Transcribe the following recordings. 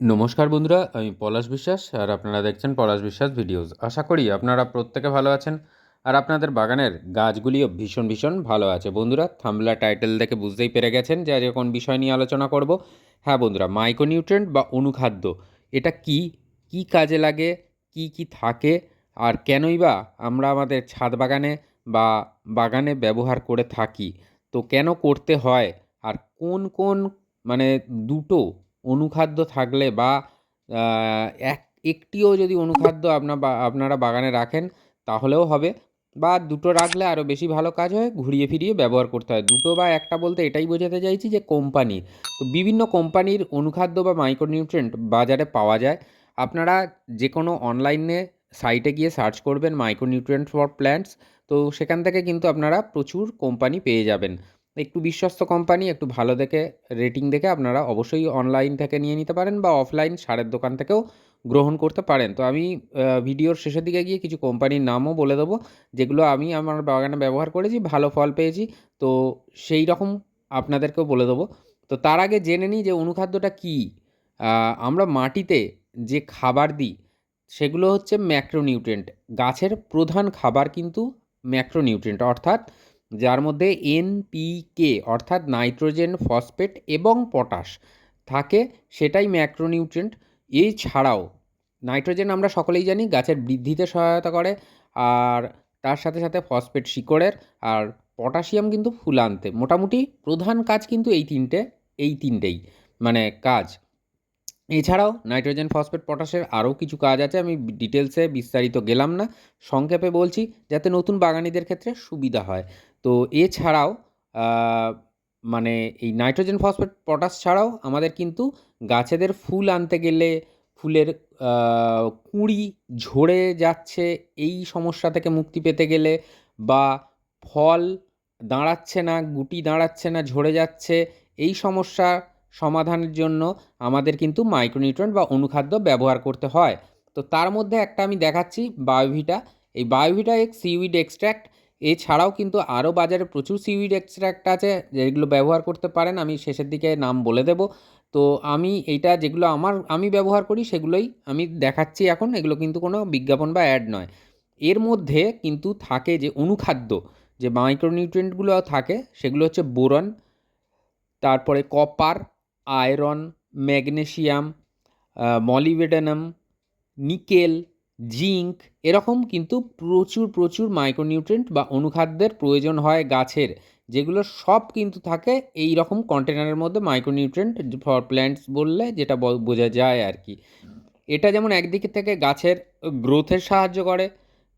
নমস্কার বন্ধুরা, আমি পলাশ বিশ্বাস আর আপনারা দেখছেন পলাশ বিশ্বাস ভিডিওস। আশা করি আপনারা প্রত্যেকে ভালো আছেন আর আপনাদের বাগানের গাছগুলিও ভীষণ ভীষণ ভালো আছে। বন্ধুরা থামলা টাইটেল দেখে বুঝতেই পেরে গেছেন যে আজকে কোন বিষয় নিয়ে আলোচনা করব। হ্যাঁ বন্ধুরা মাইক্রোনিউট্রেন্ট বা অনুখাদ্য, এটা কি? কি কাজে লাগে? কি কি থাকে? আর কেনই বা আমরা আমাদের ছাদ বাগানে বা বাগানে ব্যবহার করে থাকি? তো কেন করতে হয়? আর কোন কোন মানে দুটো অনুখাদ্য থাকলে বা এক, একটিও যদি অনুখাদ্য আপনার আপনারা বাগানে রাখেন, তাহলেও হবে। বা দুটো রাখলে আরও বেশি ভালো কাজ হয়, ঘুরিয়ে ফিরিয়ে ব্যবহার করতে হয়। দুটো বা একটা বলতে এটাই বোঝাতে চাইছি যে কোম্পানি। তো বিভিন্ন কোম্পানির অনুখাদ্য বা মাইক্রোনিউট্রেন্ট বাজারে পাওয়া যায়। আপনারা যে কোনো অনলাইনে সাইটে গিয়ে সার্চ করবেন মাইক্রোনিউট্রিয়েন্ট ফর প্ল্যান্টস তো সেখান থেকে কিন্তু আপনারা প্রচুর কোম্পানি পেয়ে যাবেন। একটু বিশ্বস্ত কোম্পানি একটু ভালো দেখে রেটিং দেখে আপনারা অবশ্যই অনলাইন থেকে নিয়ে নিতে পারেন বা অফলাইন সারের দোকান থেকেও গ্রহণ করতে পারেন। তো আমি ভিডিওর শেষের দিকে গিয়ে কিছু কোম্পানির নামও বলে দেবো, যেগুলো আমি আমার বাগানে ব্যবহার করেছি, ভালো ফল পেয়েছি। তো সেই রকম আপনাদেরকেও বলে দেবো। তো তার আগে জেনে নিই যে অনুখাদ্যটা কী। আমরা মাটিতে যে খাবার দিই, সেগুলো হচ্ছে ম্যাক্রোনিউট্রেন্ট গাছের প্রধান খাবার কিন্তু ম্যাক্রোনিউট্রেন্ট অর্থাৎ যার মধ্যে এনপিকে অর্থাৎ নাইট্রোজেন, ফসফেট এবং পটাশ থাকে, সেটাই ম্যাক্রোনিউট্রেন্ট এছাড়াও নাইট্রোজেন আমরা সকলেই জানি, গাছের বৃদ্ধিতে সহায়তা করে, আর তার সাথে সাথে ফসফেট শিকড়ের, আর পটাশিয়াম কিন্তু ফুল আনতে মোটামুটি প্রধান কাজ কিন্তু এই তিনটে, এই তিনটেই মানে কাজ। এছাড়াও নাইট্রোজেন, ফসফেট, পটাশের আরও কিছু কাজ আছে, আমি ডিটেলসে বিস্তারিত গেলাম না। সংক্ষেপে বলছি, যাতে নতুন বাগানিদের ক্ষেত্রে সুবিধা হয়। তো এছাড়াও মানে এই নাইট্রোজেন ফসফেট পটাশ ছাড়াও আমাদের কিন্তু গাছেদের ফুল আনতে গেলে ফুলের কুঁড়ি ঝরে যাচ্ছে, এই সমস্যা থেকে মুক্তি পেতে গেলে বা ফল দাঁড়াচ্ছে না, গুটি দাঁড়াচ্ছে না, ঝরে যাচ্ছে, এই সমস্যা সমাধানের জন্য আমাদের কিন্তু মাইক্রোনিউট্রেন্ট বা অনুখাদ্য ব্যবহার করতে হয়। তো তার মধ্যে একটা আমি দেখাচ্ছি বায়োভিটা। এই বায়োভিটা এক্স সিউইড এক্সট্র্যাক্ট এছাড়াও কিন্তু আরও বাজারে প্রচুর সিউইড এক্সট্র্যাক্ট আছে, যেগুলো ব্যবহার করতে পারেন। আমি শেষের দিকে নাম বলে দেব। তো আমি এইটা যেগুলো আমার, আমি ব্যবহার করি সেগুলোই আমি দেখাচ্ছি এখন। এগুলো কিন্তু কোনো বিজ্ঞাপন বা অ্যাড নয়। এর মধ্যে কিন্তু থাকে যে অনুখাদ্য, যে মাইক্রোনিউট্রিয়েন্টগুলো থাকে, সেগুলো হচ্ছে বোরন, তারপরে copper iron magnesium molybdenum nickel zinc এরকম কিন্তু প্রচুর প্রচুর মাইক্রোনিউট্রেন্ট বা অনুখাদ্যের প্রয়োজন হয় গাছের, যেগুলো সব কিন্তু থাকে এই রকম কন্টেনারের মধ্যে মাইক্রোনিউট্রেন্ট ফর প্ল্যান্টস বললে যেটা বোঝা যায় আর কি। এটা যেমন একদিকে থেকে গাছের গ্রোথের সাহায্য করে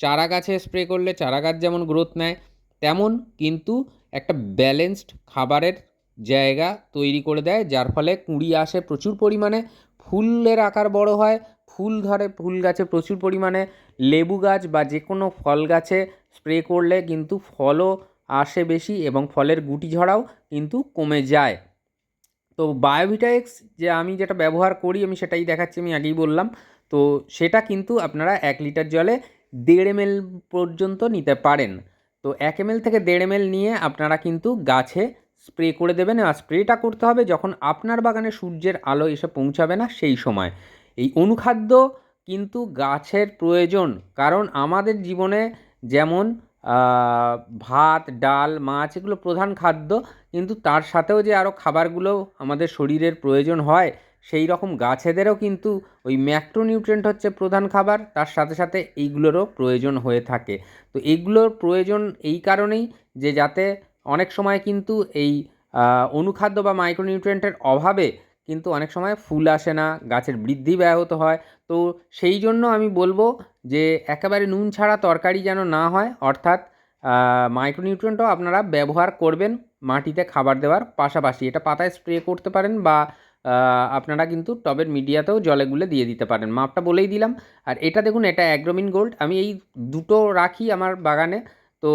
চারা গাছে স্প্রে করলে চারা গাছ যেমন গ্রোথ নেয়, তেমন কিন্তু একটা ব্যালেন্সড খাবারের জায়গা তৈরি করে দেয়, যার ফলে কুঁড়ি আসে প্রচুর পরিমাণে, ফুলের আকার বড় হয়, ফুল ধরে ফুল গাছে প্রচুর পরিমাণে লেবু গাছ বা যে কোনো ফল গাছে স্প্রে করলে কিন্তু ফলও আসে বেশি এবং ফলের গুটি ঝরাও কিন্তু কমে যায়। তো বায়োভিটাএক্স যে আমি যেটা ব্যবহার করি, আমি সেটাই দেখাচ্ছি, আমি আগেই বললাম। তো সেটা কিন্তু আপনারা এক লিটার জলে দেড় এম পর্যন্ত নিতে পারেন। তো এক এম থেকে দেড় এম নিয়ে আপনারা কিন্তু গাছে স্প্রে করে দেবেন আর স্প্রেটা করতে হবে যখন আপনার বাগানে সূর্যের আলো এসে পৌঁছাবে না সেই সময়। এই অনুখাদ্য কিন্তু গাছের প্রয়োজন, কারণ আমাদের জীবনে যেমন ভাত, ডাল, মাছ এগুলো প্রধান খাদ্য, কিন্তু তার সাথেও যে আরও খাবারগুলো আমাদের শরীরের প্রয়োজন হয়, সেই রকম গাছেদেরও কিন্তু ওই ম্যাক্রোনিউট্রেন্ট হচ্ছে প্রধান খাবার, তার সাথে সাথে এইগুলোরও প্রয়োজন হয়ে থাকে। তো এইগুলোর প্রয়োজন এই কারণেই যে যাতে অনেক সময় কিন্তু এই অনুখাদ্য বা মাইক্রোনিউট্রিয়েন্টের অভাবে কিন্তু অনেক সময় ফুল আসে না, গাছের বৃদ্ধি ব্যাহত হয়। তো সেই জন্য আমি বলব যে একেবারে নুন ছাড়া তরকারি যেন না হয়, অর্থাৎ মাইক্রোনিউট্রিয়েন্টও আপনারা ব্যবহার করবেন মাটিতে খাবার দেওয়ার পাশাপাশি। এটা পাতায় স্প্রে করতে পারেন বা আপনারা কিন্তু টবের মিডিয়াতেও জলে গুলে দিয়ে দিতে পারেন। মাপটা বলেই দিলাম। আর এটা দেখুন, এটা অ্যাগ্রোমিন গোল্ড। আমি এই দুটো রাখি আমার বাগানে। তো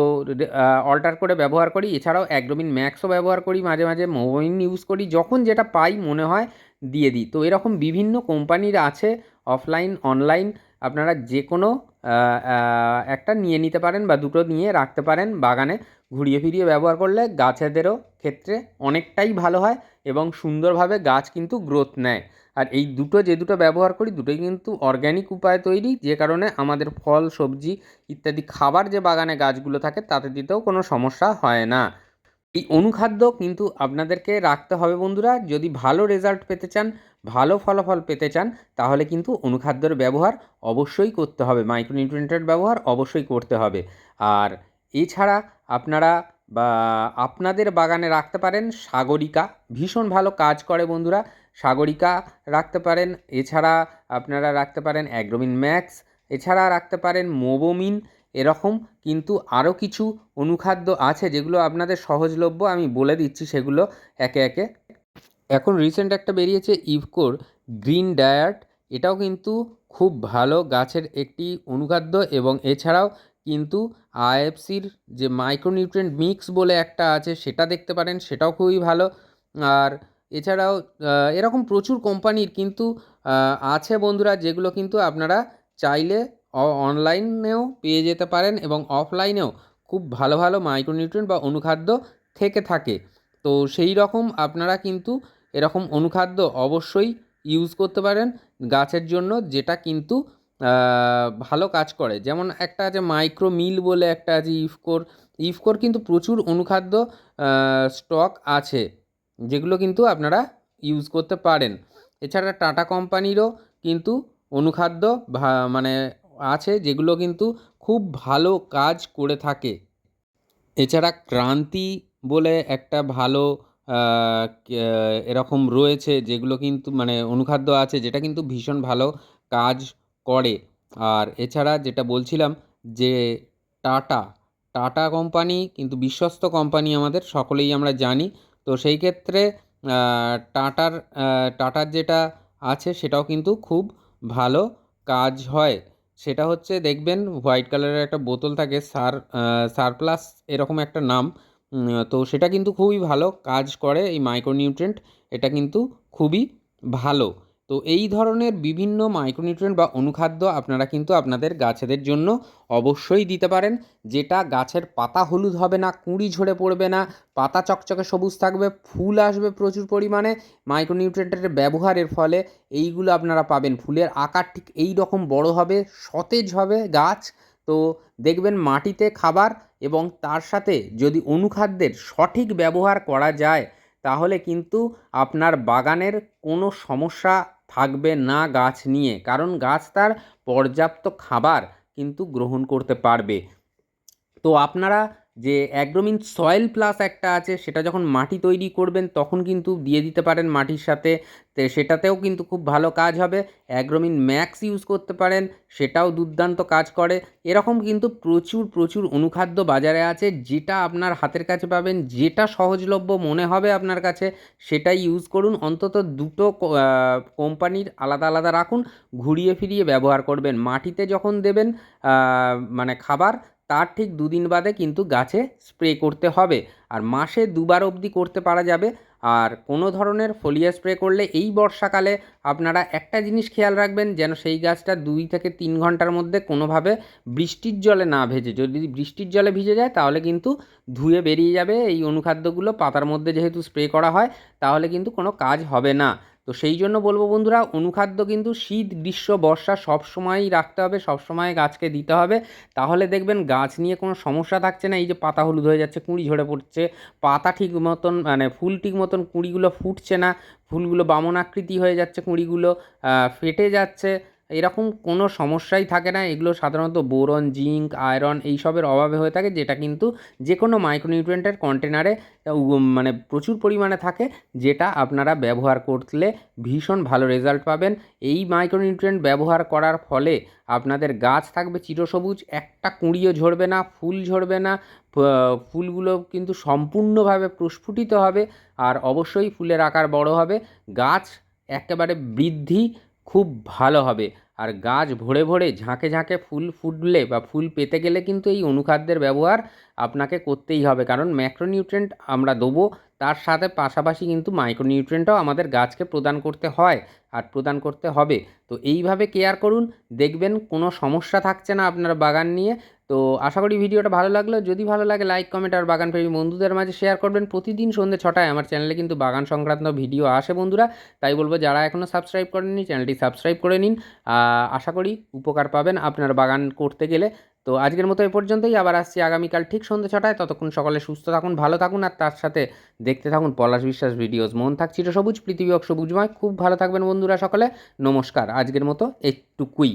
অল্টার করে ব্যবহার করি। এছাড়াও অ্যাগ্রোমিন ম্যাক্সও ব্যবহার করি, মাঝে মাঝে মোবাইল ইউজ করি, যখন যেটা পাই মনে হয় দিয়ে দিই। তো এরকম বিভিন্ন কোম্পানির আছে অফলাইন অনলাইন আপনারা যে কোনো একটা নিয়ে নিতে পারেন বা দুটো নিয়ে রাখতে পারেন বাগানে। ঘুরিয়ে ফিরিয়ে ব্যবহার করলে গাছেদেরও ক্ষেত্রে অনেকটাই ভালো হয় এবং সুন্দরভাবে গাছ কিন্তু গ্রোথ নেয়। আর এই দুটো, যে দুটো ব্যবহার করি, দুটোই কিন্তু অর্গ্যানিক উপায়ে তৈরি। যে কারণে আমাদের ফল, সবজি ইত্যাদি খাবার যে বাগানে গাছগুলো থাকে, তাতে দিতেও কোনো সমস্যা হয় না। এই অনুখাদ্য কিন্তু আপনাদেরকে রাখতে হবে বন্ধুরা। যদি ভালো রেজাল্ট পেতে চান, ভালো ফলাফল পেতে চান, তাহলে কিন্তু অনুখাদ্যের ব্যবহার অবশ্যই করতে হবে। মাইক্রোনিউট্রিয়েন্টের ব্যবহার অবশ্যই করতে হবে। আর এছাড়া আপনারা বা আপনাদের বাগানে রাখতে পারেন সাগরিকা। ভীষণ ভালো কাজ করে বন্ধুরা। সাগরিকা রাখতে পারেন, এছাড়া আপনারা রাখতে পারেন অ্যাগ্রোমিন ম্যাক্স, এছাড়া রাখতে পারেন মোবোমিন, এরকম কিন্তু আরও কিছু অনুখাদ্য আছে যেগুলো আপনাদের সহজলভ্য আমি বলে দিচ্ছি সেগুলো একে একে। এখন রিসেন্ট একটা বেরিয়েছে ইফকোর গ্রিন ডায়াট, এটাও কিন্তু খুব ভালো গাছের একটি অনুখাদ্য এবং এছাড়াও কিন্তু আইএফসির যে মাইক্রোনিউট্রিয়েন্ট মিক্স বলে একটা আছে সেটা দেখতে পারেন, সেটাও খুবই ভালো। আর এছাড়াও এরকম প্রচুর কোম্পানির কিন্তু আছে বন্ধুরা যেগুলো কিন্তু আপনারা চাইলে অনলাইনেও পেয়ে যেতে পারেন এবং অফলাইনেও খুব ভালো ভালো মাইক্রোনিউট্রিয়েন্ট বা অনুখাদ্য থেকে থাকে। তো সেই রকম আপনারা কিন্তু এরকম অনুখাদ্য অবশ্যই ইউজ করতে পারেন গাছের জন্য, যেটা কিন্তু ভালো কাজ করে। যেমন একটা আছে মাইক্রো মিল বলে একটা আছে ইফকোর। ইফকোর কিন্তু প্রচুর অনুখাদ্য স্টক আছে। যেগুলো কিন্তু আপনারা ইউজ করতে পারেন। এছাড়া টাটা কোম্পানিরও কিন্তু অনুখাদ্য মানে আছে যেগুলো কিন্তু খুব ভালো কাজ করে থাকে। এছাড়া ক্রান্তি বলে একটা ভালো এরকম রয়েছে যেগুলো কিন্তু মানে অনুখাদ্য আছে যেটা কিন্তু ভীষণ ভালো কাজ করে। আর এছাড়া যেটা বলছিলাম যে টাটা টাটা কোম্পানি কিন্তু বিশ্বস্ত কোম্পানি আমাদের, সকলেই আমরা জানি। তো সেই ক্ষেত্রে টাটার টাটার যেটা আছে সেটাও কিন্তু খুব ভালো কাজ হয়। সেটা হচ্ছে দেখবেন হোয়াইট কালারের একটা বোতল থাকে, সার সারপ্লাস এরকম একটা নাম। তো সেটা কিন্তু খুবই ভালো কাজ করে এই মাইক্রোনিউট্রেন্ট এটা কিন্তু খুবই ভালো। তো এই ধরনের বিভিন্ন মাইক্রোনিউট্রিয়েন্ট বা অনুখাদ্য আপনারা কিন্তু আপনাদের গাছেদের জন্য অবশ্যই দিতে পারেন। যেটা গাছের পাতা হলুদ হবে না, কুঁড়ি ঝরে পড়বে না, পাতা চকচকে সবুজ থাকবে, ফুল আসবে প্রচুর পরিমাণে মাইক্রোনিউট্রিয়েন্টের ব্যবহারের ফলে এইগুলো আপনারা পাবেন। ফুলের আকার ঠিক এই রকম বড় হবে, সতেজ হবে গাছ। তো দেখবেন মাটিতে খাবার এবং তার সাথে যদি অনুখাদ্যের সঠিক ব্যবহার করা যায়, তাহলে কিন্তু আপনার বাগানের কোনো সমস্যা থাকবে না গাছ নিয়ে, কারণ গাছ তার পর্যাপ্ত খাবার কিন্তু গ্রহণ করতে পারবে। তো আপনারা যে অ্যাগ্রোমিন সয়েল প্লাস একটা আছে, সেটা যখন মাটি তৈরি করবেন, তখন কিন্তু দিয়ে দিতে পারেন মাটির সাথে। সেটাতেও কিন্তু খুব ভালো কাজ হবে। অ্যাগ্রোমিন ম্যাক্স ইউজ করতে পারেন, সেটাও দুর্দান্ত কাজ করে। এরকম কিন্তু প্রচুর প্রচুর অনুখাদ্য বাজারে আছে, যেটা আপনার হাতের কাছে পাবেন, যেটা সহজলভ্য মনে হবে আপনার কাছে, সেটাই ইউজ করুন। অন্তত দুটো কোম্পানির আলাদা আলাদা রাখুন, ঘুরিয়ে ফিরিয়ে ব্যবহার করবেন। মাটিতে যখন দেবেন মানে খাবার তার ঠিক দুদিন বাদে কিন্তু গাছে স্প্রে করতে হবে। আর মাসে দুবার অবধি করতে পারা যাবে। আর কোনো ধরনের ফলিয়া স্প্রে করলে এই বর্ষাকালে আপনারা একটা জিনিস খেয়াল রাখবেন, যেন সেই গাছটা দুই থেকে তিন ঘণ্টার মধ্যে কোনোভাবে বৃষ্টির জলে না ভেজে। যদি বৃষ্টির জলে ভিজে যায়, তাহলে কিন্তু ধুয়ে বেরিয়ে যাবে। এই অনুখাদ্যগুলো পাতার মধ্যে যেহেতু স্প্রে করা হয়, তাহলে কিন্তু কোনো কাজ হবে না। তো সেই জন্য বলব বন্ধুরা, অনুখাদ্য কিন্তু শীত, গ্রীষ্ম, বর্ষা সব সময়ই রাখতে হবে, সব সময় গাছকে দিতে হবে। তাহলে দেখবেন গাছ নিয়ে কোনো সমস্যা থাকছে না, এই যে পাতা হলুদ হয়ে যাচ্ছে, কুঁড়ি ঝরে পড়ছে, পাতা ঠিক মতন মানে ফুল ঠিক মতন কুঁড়িগুলো ফুটছে না, ফুলগুলো বামন আকৃতি হয়ে যাচ্ছে কুঁড়িগুলো ফেটে যাচ্ছে। এরকম কোনো সমস্যাই থাকে না। এগুলো সাধারণত বোরন, জিঙ্ক, আয়রন এইসবের অভাবে হয়ে থাকে, যেটা কিন্তু যে কোনো মাইক্রোনিউট্রিয়েন্টের কন্টেনারে মানে প্রচুর পরিমাণে থাকে, যেটা আপনারা ব্যবহার করলে ভীষণ ভালো রেজাল্ট পাবেন। এই মাইক্রোনিউট্রিয়েন্ট ব্যবহার করার ফলে আপনাদের গাছ থাকবে চিরসবুজ, একটা কুঁড়িও ঝরবে না, ফুল ঝরবে না ফুলগুলো কিন্তু সম্পূর্ণভাবে প্রস্ফুটিত হবে, আর অবশ্যই ফুলের আকার বড় হবে। গাছ একেবারে বৃদ্ধি খুব ভালো হবে। আর গাছ ভরে ভরে ঝাঁকে ঝাঁকে ফুল ফুটলে বা ফুল পেতে গেলে কিন্তু এই অনুখাদ্যের ব্যবহার আপনাকে করতেই হবে। কারণ ম্যাক্রোনিউট্রেন্ট আমরা দেবো, তার সাথে পাশাপাশি কিন্তু মাইক্রোনিউট্রেন্টও আমাদের গাছকে প্রদান করতে হয় আর প্রদান করতে হবে। তো এইভাবে কেয়ার করুন, দেখবেন কোনো সমস্যা থাকছে না আপনার বাগান নিয়ে। তো আশা করি ভিডিওটা ভালো লাগল। যদি ভালো লাগে লাইক কমেন্ট আর বাগান প্রেমী বন্ধুদের মাঝে শেয়ার করবেন। প্রতিদিন সন্ধ্যে ছটায় আমার চ্যানেলে কিন্তু বাগান সংক্রান্ত ভিডিও আসে বন্ধুরা। তাই বলব, যারা এখনও সাবস্ক্রাইব করেননি চ্যানেলটি সাবস্ক্রাইব করে নিন। আশা করি উপকার পাবেন আপনার বাগান করতে গেলে। তো আজকের মতো এ পর্যন্তই। আবার আসছি আগামীকাল ঠিক সন্ধ্যে ছটায়। ততক্ষণ সকলে সুস্থ থাকুন, ভালো থাকুন আর তার সাথে দেখতে থাকুন পলাশ বিশ্বাস ভিডিওস মন থাক চিরসবুজ পৃথিবী সবুজময়। খুব ভালো থাকবেন বন্ধুরা সকলে। নমস্কার। আজকের মতো একটুকুই